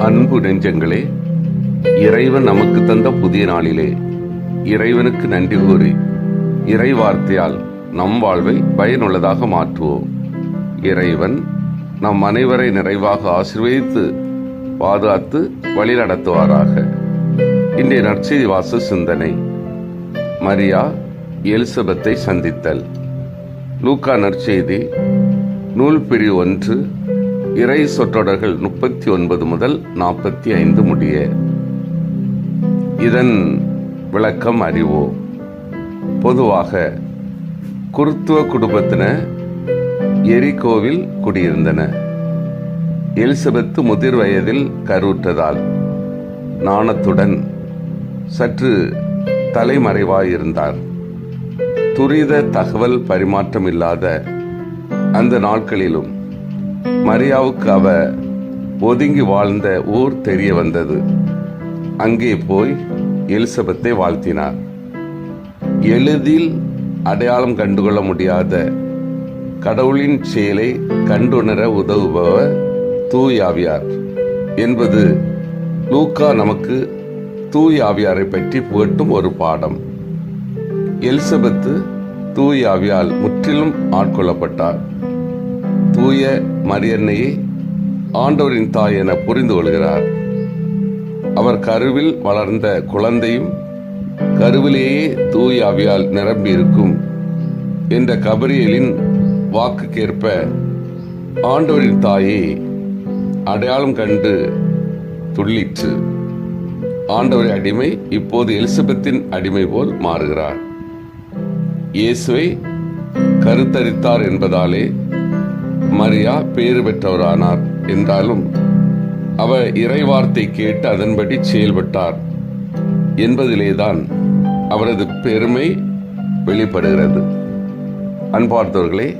அன்பு நெஞ்சங்களே இறைவன் நமக்கு தந்த புதிய நாளிலே இறைவனுக்கு நன்றி கூறி இறை வார்த்தையால் நம் வாழ்வை பயனுள்ளதாக மாற்றுவோம். இறைவன் நம் அனைவரை நிறைவாக ஆசிர்வதித்து பாதுகாத்து வழிநடத்துவாராக. இன்றைய நற்செய்தி வாச சிந்தனை மரியா எலிசபெத்தை சந்தித்தல். லூக்கா நற்செய்தி நூல் பிரிவு ஒன்று இறை சொற்றொடர்கள் முப்பத்தி ஒன்பது முதல் நாற்பத்தி ஐந்து முடிய. இதன் விளக்கம் அறிவோம். பொதுவாக குருத்துவ குடும்பத்தின எரிகோவில் குடியிருந்தன. எலிசபெத்து முதிர் வயதில் கருவுற்றதால் நாணத்துடன் சற்று தலைமறைவாயிருந்தார். துரித தகவல் பரிமாற்றம் இல்லாத அந்த நாட்களிலும் மரியாவுக்கு அவ ஒதுங்கி வாழ்ந்த ஊர் தெரிய வந்தது. அங்கே போய் எலிசபெத்தை வாழ்த்தினார். எளிதில் அடையாளம் கண்டுகொள்ள முடியாத கடவுளின் செயலை கண்டுணர உதவுபவர் தூயாவியார் என்பது லூக்கா நமக்கு தூயாவியாரை பற்றி புகட்டும் ஒரு பாடம். எலிசபெத்து தூயாவியால் முற்றிலும் ஆட்கொள்ளப்பட்டார். தூய மரியன்னையை ஆண்டவரின் தாய் என புரிந்து கொள்கிறார். அவர் கருவில் வளர்ந்த குழந்தையும் கருவிலேயே தூய அவியால் நிரம்பியிருக்கும் என்ற கபரியலின் வாக்குக்கேற்ப ஆண்டவரின் தாயை அடையாளம் கண்டு துள்ளிற்று. ஆண்டவரின் அடிமை இப்போது எலிசபெத்தின் அடிமை போல் மாறுகிறார். இயேசுவை கருத்தரித்தார் என்பதாலே மரியா பேறு பெற்றவரானார் என்றாலும் அவர் இறைவார்த்தை கேட்டு அதன்படி செயல்பட்டார் என்பதிலேதான் அவரது பெருமை வெளிப்படுகிறது. அன்பார்ந்தவர்களே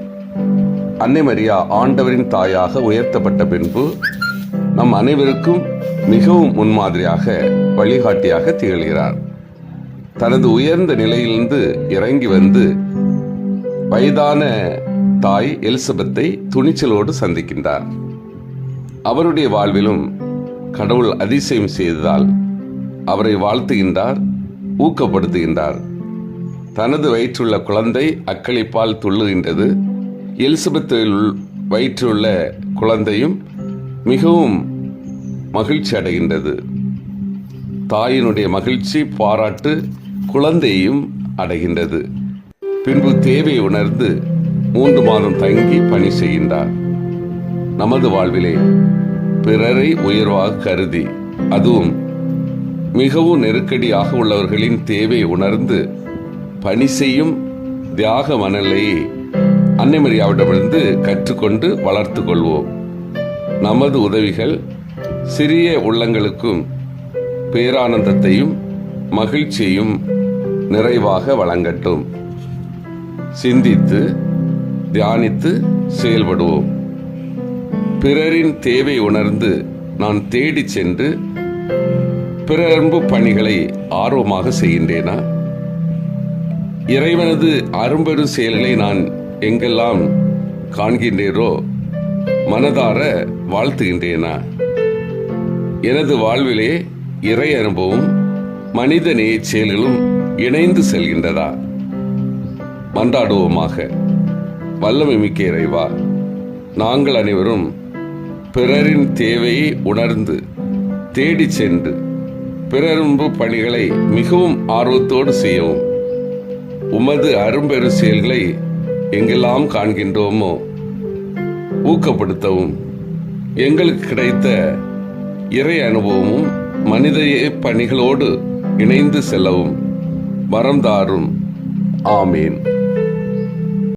அன்னை மரியா ஆண்டவரின் தாயாக உயர்த்தப்பட்ட பின்பு நம் அனைவருக்கும் மிகவும் முன்மாதிரியாக வழிகாட்டியாக திகழ்கிறார். தனது உயர்ந்த நிலையிலிருந்து இறங்கி வந்து வயதான தாய் எலிசபெத்தை துணிச்சலோடு சந்திக்கின்றார். அவருடைய வாழ்விலும் கடவுள் அதிசயம் செய்ததால் அவரை வாழ்த்துகின்றார் ஊக்கப்படுத்துகின்றார். தனது வயிற்றுள்ள குழந்தை அக்களிப்பால் துள்ளுகின்றது. எலிசபெத்தில் வயிற்றுள்ள குழந்தையும் மிகவும் மகிழ்ச்சி அடைகின்றது. தாயினுடைய மகிழ்ச்சி பாராட்டு குழந்தையும் அடைகின்றது. பின்பு தேவை உணர்ந்து மூன்று மாதம் தங்கி பணி செய்கின்றார். நமது வாழ்விலே பிறரை உயர்வாக கருதி அதுவும் மிகவும் நெருக்கடியாக உள்ளவர்களின் தேவை உணர்ந்து பணி செய்யும் தியாக மனநிலையை அன்னைமரியாவிடமிருந்து கற்றுக்கொண்டு வளர்த்து கொள்வோம். நமது உதவிகள் சிறிய உள்ளங்களுக்கும் பேரானந்தத்தையும் மகிழ்ச்சியையும் நிறைவாக வழங்கட்டும். சிந்தித்து தியானித்து செயல்படுவோம். பிறரின் தேவை உணர்ந்து நான் தேடி சென்று பிறரன்பு பணிகளை ஆர்வமாக செய்கின்றேனா? இறைவனது அரும்பெரு செயல்களை நான் எங்கெல்லாம் காண்கின்றேரோ மனதார வாழ்த்துகின்றேனா? எனது வாழ்விலே இறை அனுபவம் மனித நேய செயல்களும் இணைந்து செல்கின்றதா? மன்றாடுவோமாக. வல்லமை மிக்க இறைவா நாங்கள் அனைவரும் பிறரின் தேவையை உணர்ந்து தேடி சென்று பிறரும்பு பணிகளை மிகவும் ஆர்வத்தோடு செய்யவும் உமது அரும்பெரு செயல்களை எங்கெல்லாம் காண்கின்றோமோ ஊக்கப்படுத்தவும் எங்களுக்கு கிடைத்த இறை அனுபவமும் மனித பணிகளோடு இணைந்து செல்லவும் வரம் தாரும் ஆமேன்.